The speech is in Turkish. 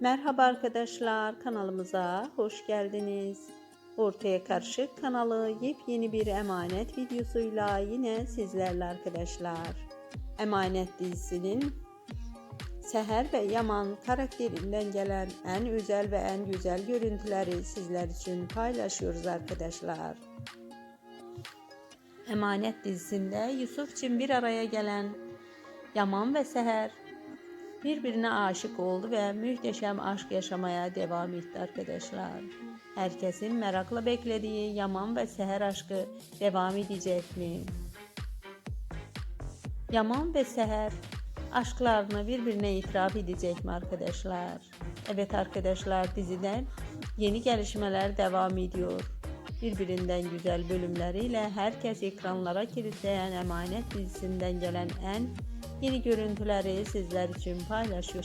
Merhaba arkadaşlar, kanalımıza hoş geldiniz. Ortaya Karışık kanalı yepyeni bir emanet videosuyla yine sizlerle arkadaşlar. Emanet dizisinin Seher ve Yaman karakterinden gelen en özel ve en güzel görüntüleri sizler için paylaşıyoruz arkadaşlar. Emanet dizisinde Yusuf için bir araya gelen Yaman ve Seher birbirine aşık oldu ve muhteşem aşk yaşamaya devam etti arkadaşlar. Herkesin merakla beklediği Yaman ve Seher aşkı devam edecek mi? Yaman ve Seher aşklarını birbirine itiraf edecek mi arkadaşlar? Evet arkadaşlar diziden yeni gelişmeler devam ediyor. Birbirinden güzel bölümleriyle herkes ekranlara kilitleyen Emanet dizisinden gelen en yeni görüntüleri sizler için paylaşıyor.